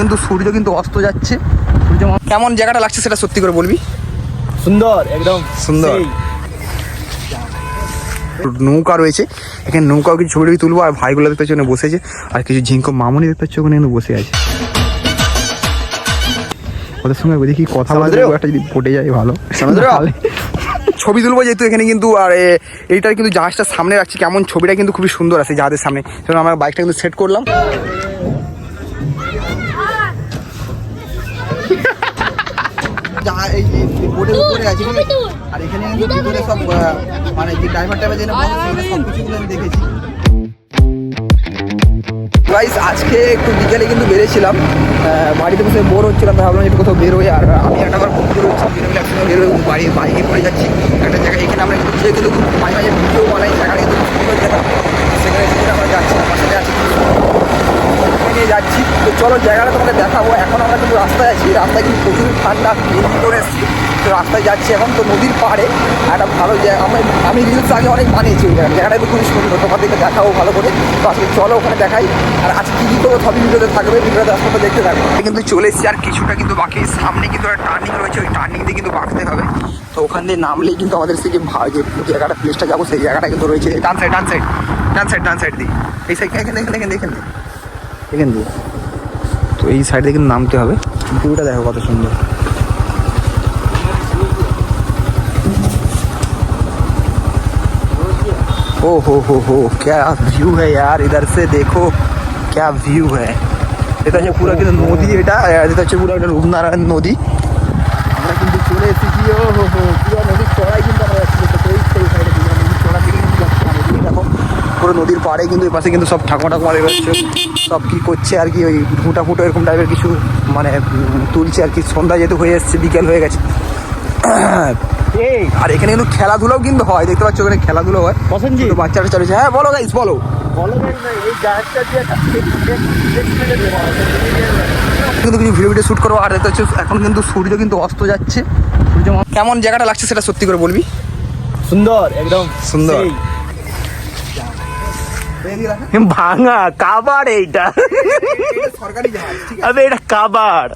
কিন্তু সূর্য কিন্তু অস্ত যাচ্ছে। সূর্য কেমন জায়গাটা লাগছে সেটা সত্যি করে বলবি? সুন্দর একদম সুন্দর। নৌকা রয়েছে। এখানে নৌকাও কিছু ছবি তুলবো আর ভাইগুলো দেখতে পাচ্ছি বসেছে আর কিছু ঝিঙ্কো মামুনি দেখতে পাচ্ছি ওখানে কিন্তু বসে আছে। ওদের সঙ্গে দেখি কথা বলতে? একটা যদি পটে যায় ভালো। ছবি তুলবো যেহেতু এখানে কিন্তু আর এইটার কিন্তু জাহাজটা সামনে রাখছি কেমন ছবিটা কিন্তু খুবই সুন্দর আছে জাহাজের সামনে। সেজন্য আমার বাইকটা কিন্তু সেট করলাম। আছে আর এখানে কিন্তু ভিতরে সব মানে যে ড্রাইভার টাইভার যেন বসে সব কিছু আমি দেখেছি। গাইস আজকে একটু বিকেলে কিন্তু বেরিয়েছিলাম। বাড়িতে বসে বোর হচ্ছিলাম ভাবলাম একটু কোথাও বেরোই। আর আমি একটা বার বন্ধু রয়েছি বেরোলে একসঙ্গে বেরোই বাড়ি বাইকে পড়ে যাচ্ছি। একটা জায়গায় এখানে আমরা কিন্তু কিন্তু মাঝে মাঝে ভিডিও বানাই জায়গাটা কিন্তু খুব সুন্দর জায়গা সেখানে সেখানে আমরা যাচ্ছি আমার সাথে আছি নিয়ে যাচ্ছি। তো চলো জায়গাটা তোমাকে দেখাবো। এখন আমরা কিন্তু রাস্তায় আছি। রাস্তায় কিন্তু প্রচুর ঠান্ডা করে এসেছি। তো রাস্তায় যাচ্ছি এখন তো নদীর পাড়ে। একটা ভালো জায়গা। আমি আমি রিলস আগে অনেক বানিয়েছি ওই জায়গাটা জায়গাটা খুবই সুন্দর। তোমাদেরকে দেখাবো ভালো করে। তো আজকে চলো ওখানে দেখাই। আর আজকে কী কী সবই ভিডিওতে থাকবে। ভিডিওতে আসলে দেখতে থাকব কিন্তু চলে এসেছি আর কিছুটা কিন্তু বাকি। সামনে কিন্তু একটা টার্নিং রয়েছে। ওই টার্নিং দিয়ে কিন্তু বাঁকতে হবে। তো ওখান দিয়ে নামলেই কিন্তু আমাদের সেই যে জায়গাটা প্লেসটা যাব, সেই জায়গাটা কিন্তু রয়েছে। ডান সাইড ডান সাইড ডান সাইড ডান সাইড দিয়ে। এই সাইড এখানে এখানে এখানে এখানে। এখান দিয়ে তো এই সাইড দিয়ে কিন্তু নামতে হবে ভিউটা দেখো কত সুন্দর ओ हो हो हो क्या व्यू है यार इधर से देखो क्या व्यू है এটা হচ্ছে পুরো কিন্তু নদী এটা আর এটা হচ্ছে পুরো একটা রূপনারায়ণ নদী পাড়ে কিন্তু এই পাশে কিন্তু সব ঠাকুমা ঠাকুমা বেরোচ্ছে সব কি করছে আর কি ওই ফুটা ফুটো এরকম টাইপের কিছু মানে তুলছে আর কি সন্ধ্যা যেহেতু হয়ে এসছে বিকেল হয়ে গেছে এই আর এখানে কিন্তু খেলাধুলাও কিন্তু হয় দেখতে পাচ্ছ ওখানে খেলাধুলো হয় বাচ্চারা চলেছে হ্যাঁ বলো গাইস বলো। কিন্তু কিছু ভিডিও ভিডিও শ্যুট করব আর দেখতে পাচ্ছ এখন কিন্তু সূর্য কিন্তু অস্ত যাচ্ছে সূর্য কেমন জায়গাটা লাগছে সেটা সত্যি করে বলবি সুন্দর একদম সুন্দর। ভাঙা কাবার এইটা। সরকারি জাহাজ আবে এটা কাবার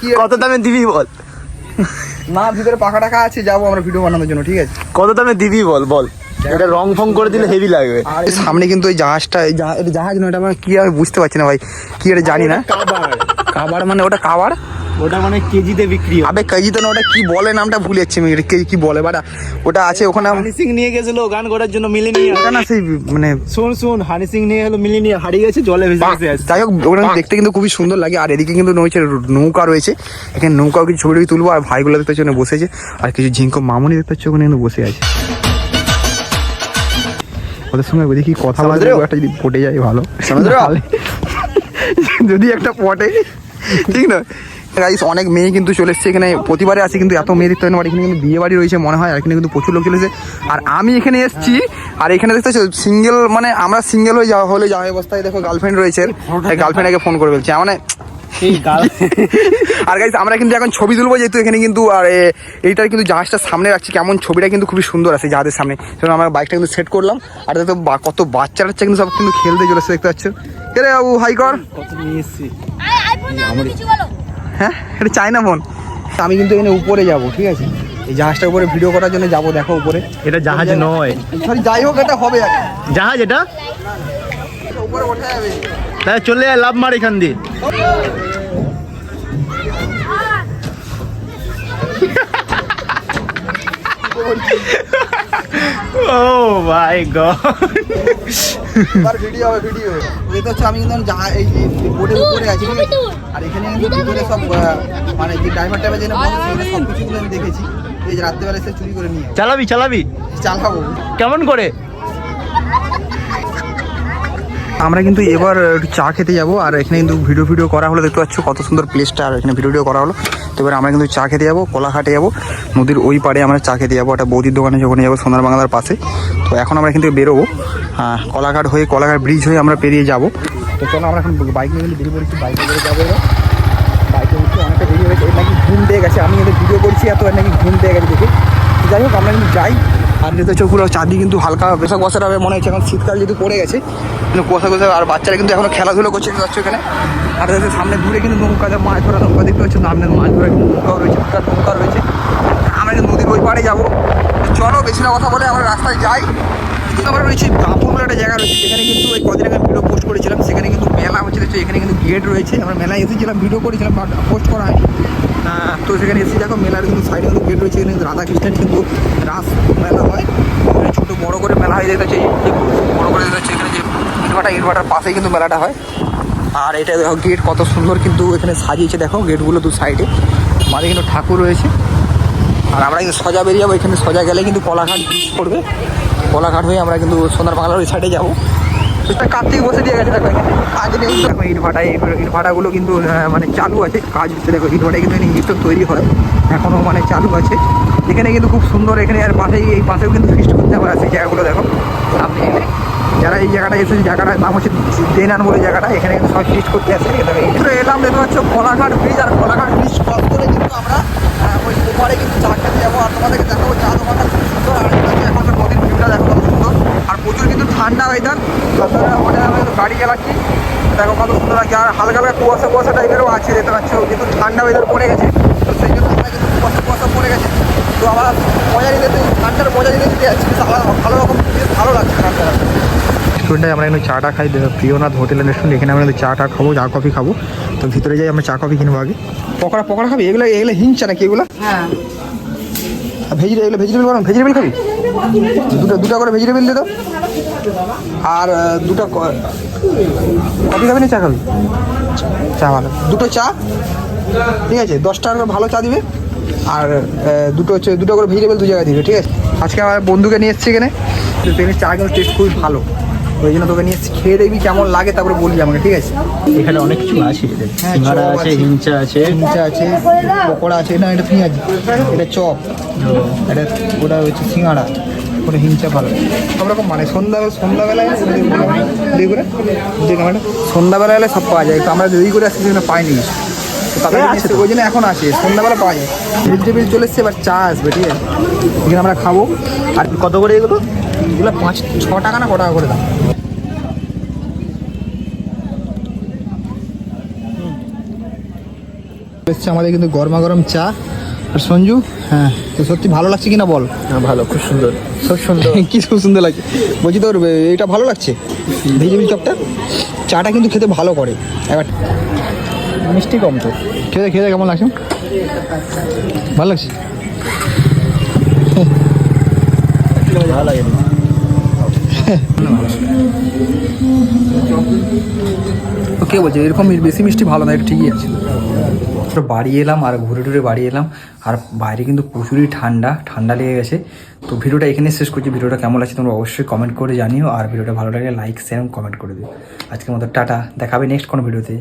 কি কত দামে দিবি বল? না ভিতরে পাখা টাকা আছে যাব আমরা ভিডিও বানানোর জন্য ঠিক আছে? কত দামে দিবি বল বল। এটা রং ফং করে দিলে হেভি লাগবে। আর সামনে কিন্তু ওই জাহাজটা জাহাজ নয় এটা আমরা কি আমি বুঝতে পারছি না ভাই কি এটা জানি না। কাবার কাবার মানে ওটা কাবার ওটা মানে কেজিতে বিক্রি হয়। আবে কেজি তো না ওটা কি বলে নামটা ভুলে যাচ্ছি আমি কে- কি বলে বাট ওটা আছে ওখানে হানি সিং নিয়ে গেছিল গান করার জন্য মিলিনিয়া ওটা না সেই মানে শুন শুন হানি সিং নিয়ে গেল মিলিনিয়া হারিয়ে গেছে জলে ভেসে ভেসে যাই হোক ওখানে দেখতে কিন্তু খুবই সুন্দর লাগে আর এদিকে কিন্তু রয়েছে নৌকা রয়েছে। এখানে নৌকাও কিছু ছবি তুলবো আর ভাইগুলো দেখতে পাচ্ছি ওখানে বসেছে আর কিছু ঝিঙ্কো মামুনি দেখতে পাচ্ছি ওখানে কিন্তু বসে আছে। ওদের সঙ্গে দেখি কথা বলতে? একটা যদি পটে যায় ভালো। যদি একটা পটে ঠিক না গাইস অনেক মেয়ে কিন্তু চলে এসছে। এখানে প্রতিবারে আসি কিন্তু এত মেয়ে দেখতে হয় না বাট এখানে কিন্তু বিয়ে বাড়ি রয়েছে মনে হয় আর এখানে কিন্তু প্রচুর লোক চলে এসেছে। আর আমি এখানে এসেছি আর এখানে দেখতে সিঙ্গেল মানে আমরা সিঙ্গেল হয়ে যাওয়া হলে যাওয়া অবস্থায় দেখো গার্লফ্রেন্ড রয়েছে। গার্লফ্রেন্ডকে ফোন করে বলছে মানে আর গাইস আমরা কিন্তু এখন ছবি তুলবো যেহেতু এখানে কিন্তু আর এইটার কিন্তু জাহাজটা সামনে রাখছি কেমন ছবিটা কিন্তু খুবই সুন্দর আছে জাহাজের সামনে। সেজন্য আমরা বাইকটা কিন্তু সেট করলাম আর দেখো বা- কত বাচ্চা টাচ্চা কিন্তু সব কিন্তু খেলতে চলেছে দেখতে পাচ্ছ। কে রে বাবু হাই কর। কত নিয়ে এসছি। হ্যাঁ? এটা চাইনা ফোন আমি কিন্তু এখানে উপরে যাব ঠিক আছে? এই জাহাজটার উপরে ভিডিও করার জন্য যাব দেখো উপরে। এটা জাহাজ নয়। সরি যাই হোক এটা হবে জাহাজ এটা? উপরে ওঠা যাবে তাহলে চলে আয় লাভ মার এখান দিয়ে। ও মাই গড আর ভিডিও হবে ভিডিও এই তো আমি কিন্তু যা এই যে বোর্ডের উপরে আছি আর এখানে কিন্তু ভিতরে সব মানে যে ড্রাইভার টাইভার যেন সব কিছু আমি দেখেছি। এই যে রাত্রেবেলা সে চুরি করে নিয়ে চালাবি চালাবি। চালাবো। কেমন করে? আমরা কিন্তু এবার চা খেতে যাব, আর এখানে কিন্তু ভিডিও ভিডিও করা হলো, দেখতে পাচ্ছ কত সুন্দর প্লেসটা আর এখানে ভিডিও করা হলো। তো এবার আমরা কিন্তু চা খেতে যাব, কোলাঘাটে যাব, নদীর ওই পাড়ে আমরা চা খেতে যাব, একটা বৌদির দোকানে যখন যাব, সোনার বাংলার পাশে। তো এখন আমরা কিন্তু বেরোবো হ্যাঁ কলাঘাট হয়ে, কলাঘাট ব্রিজ হয়ে আমরা পেরিয়ে যাব। তো চলো আমরা এখন বাইক নিয়ে বেরিয়ে পড়েছি বাইকে করে যাব বাইকে উঠে অনেকটা বেরিয়ে নাকি ঘুম দিয়ে গেছে, আমি এদের ভিডিও করছি এত নাকি ঘুম দিয়ে গেছে দেখে। যাই হোক, আমরা কিন্তু যাই। আর যেহেতু হচ্ছে পুরো চারদিকে কিন্তু হালকা বেশা কুয়াশাটা হবে, মনে হচ্ছে এখন শীতকাল যেহেতু পড়ে গেছে। কিন্তু কুয়াশা কুয়াশা আর বাচ্চারা কিন্তু এখনও খেলাধুলো করছে পাচ্ছ এখানে। আর যাতে সামনে দূরে কিন্তু নৌকা মাছ ধরা নৌকা দেখতে পাচ্ছ, সামনে মাছ ধরা কিন্তু নৌকাও রয়েছে দুটা নৌকা রয়েছে। আমরা কিন্তু নদীর ওই পাড়ে যাব। চলো, বেশি না কথা বলে আমরা রাস্তায় যাই। আমরা রয়েছে বাপুর বলে একটা জায়গা রয়েছে, যেখানে কিন্তু ওই কদিন আগে ভিডিও পোস্ট করেছিলাম, সেখানে কিন্তু মেলা হচ্ছে এখানে কিন্তু গেট রয়েছে। আমরা মেলায় এসেছিলাম ভিডিও করেছিলাম পোস্ট করা হয়নি। তো সেখানে এসে দেখো মেলার কিন্তু সাইডে কিন্তু গেট রয়েছে কিন্তু রাধাকৃষ্ণের কিন্তু রাস মেলা হয়। ছোটো বড় করে মেলা হয় দেখতে হচ্ছে বড় করে দেখতে এখানে যে ইনভার্টার ইনভার্টার পাশেই কিন্তু মেলাটা হয়। আর এটা দেখো গেট কত সুন্দর কিন্তু এখানে সাজিয়েছে, দেখো গেটগুলো দু সাইডে মাঝে কিন্তু ঠাকুর রয়েছে। আর আমরা কিন্তু সজা বেরিয়ে যাব, এখানে সজা গেলে কিন্তু কলাঘাট পড়বে। কলাঘাট হয়ে আমরা কিন্তু সোনার বাংলার ওই সাইডে যাব। সেটা কার্তিক বসে দিয়ে গেছে, দেখো কাজ নেই। দেখো ইট ভাটা ইট ভাটাগুলো কিন্তু মানে চালু আছে। কাজ হচ্ছে, দেখো ইট ভাটায় কিন্তু ইঞ্জেকশন তৈরি হয়। এখনও মানে চালু আছে। এখানে কিন্তু খুব সুন্দর, এখানে আর পাশেই, এই পাশেও কিন্তু ফিস্ট করতে পারে সেই জায়গাগুলো দেখো, সামনে। এলে যারা এই জায়গাটা এসেছে, জায়গাটার নাম হচ্ছে দেনান বলে জায়গাটা। এখানে কিন্তু সবাই ফিস্ট করতে আসে এলাম দেখতে পাচ্ছ, কলাঘাট ব্রিজ। আর কলাঘাট ব্রিজ ক্রস করে কিন্তু আমরা ওই ওপারে কিন্তু চা খেতে যাব আর তোমাদেরকে দেখাবো চা দোকানটা সুন্দর। আর এখন তো নদীর ভিউটা দেখো কত সুন্দর আর প্রচুর কিন্তু ঠান্ডা ওয়েদার ওটা আমরা গাড়ি চালাচ্ছি। দেখো কত সুন্দর লাগছে। আর হালকা হালকা কুয়াশা কুয়াশা টাইপেরও আছে দেখতে পাচ্ছ। কিন্তু ঠান্ডা ওয়েদার পড়ে গেছে। তো সেই জন্য আমরা কিন্তু কুয়াশা কুয়াশা পড়ে গেছে। তো আবার মজা নিতে ঠান্ডার মজা নিতে যেতে যাচ্ছি ভালো রকম বেশ ভালো লাগছে ঠান্ডা রেস্টুরেন্টে আমরা কিন্তু চাটা খাই। প্রিয়নাথ হোটেল রেস্টুরেন্ট এখানে আমরা কিন্তু চাটা খাব চা কফি খাব। তো ভিতরে যাই আমরা চা কফি কিনবো আগে। পকোড়া পকোড়া খাবি? এগুলো এগুলো হিংচা নাকি? এগুলো? হ্যাঁ। ভেজিটেবল এগুলো ভেজিটেবল বানান ভেজিটেবল খাবি? দুটো দুটো করে ভেজিটেবিল দিয়ে তো আর দুটো কফি খাবি না চা খাবি? চা ভালো। দুটো চা, ঠিক আছে দশ টাকা করে ভালো চা দিবে। আর দুটো হচ্ছে, দুটো করে ভেজিটেবল দু জায়গায় দিবে, ঠিক আছে? আজকে আমার বন্ধুকে নিয়ে এসেছি এখানে। তো এখানে চা কিন্তু টেস্ট খুবই ভালো। ওই জন্য তোকে নিয়ে খেয়ে দেখবি কেমন লাগে তারপরে বলবি আমাকে ঠিক আছে? এখানে অনেক কিছু আছে হ্যাঁ, সিঙ্গারা আছে। হিংচা আছে। হিংচা আছে পকোড়া আছে না এটা পেঁয়াজি এটা চপ। এটা ওটা হচ্ছে সিঙ্গাড়া ওটা হিংচা ভালো সব রকম মানে সন্ধ্যা সন্ধ্যাবেলায় দেরি করে সন্ধ্যাবেলা এলে সব পাওয়া যায় তো আমরা দেরি করে আসছি সেখানে পাইনি। আছে তো। ওই জন্য এখন আছে সন্ধ্যাবেলা পাওয়া যায়। ভেজিটেবিল চলে এসছে এবার চা আসবে ঠিক আছে? এখানে আমরা খাব। আর কত করে এগুলো? এগুলো পাঁচ ছ টাকা না ক টাকা করে দাম? এসছে আমাদের কিন্তু গরমা গরম চা। আর সঞ্জু হ্যাঁ তো সত্যি ভালো লাগছে কিনা বল? হ্যাঁ ভালো খুব সুন্দর। খুব সুন্দর। কি খুব সুন্দর লাগছে। বলছি তোর এটা ভালো লাগছে? ভেজিটেবিল চপটা? চাটা কিন্তু খেতে ভালো করে। এবার মিষ্টি কম তো। খেতে খেতে কেমন লাগছে? ভালো লাগছে? লাগে কে বলছে? এরকম বেশি মিষ্টি ভালো না ঠিকই আছে। তো বাড়ি এলাম আর ঘুরে টুরে বাড়ি এলাম, আর বাইরে কিন্তু প্রচুরই ঠান্ডা ঠান্ডা লেগে গেছে। তো ভিডিওটা এখানে শেষ করছি। ভিডিওটা কেমন লাগছে তোমরা অবশ্যই কমেন্ট করে জানিও, আর ভিডিওটা ভালো লাগলে লাইক শেয়ার কমেন্ট করে দিও। আজকের মতো টাটা, দেখাবে নেক্সট কোনো ভিডিওতে।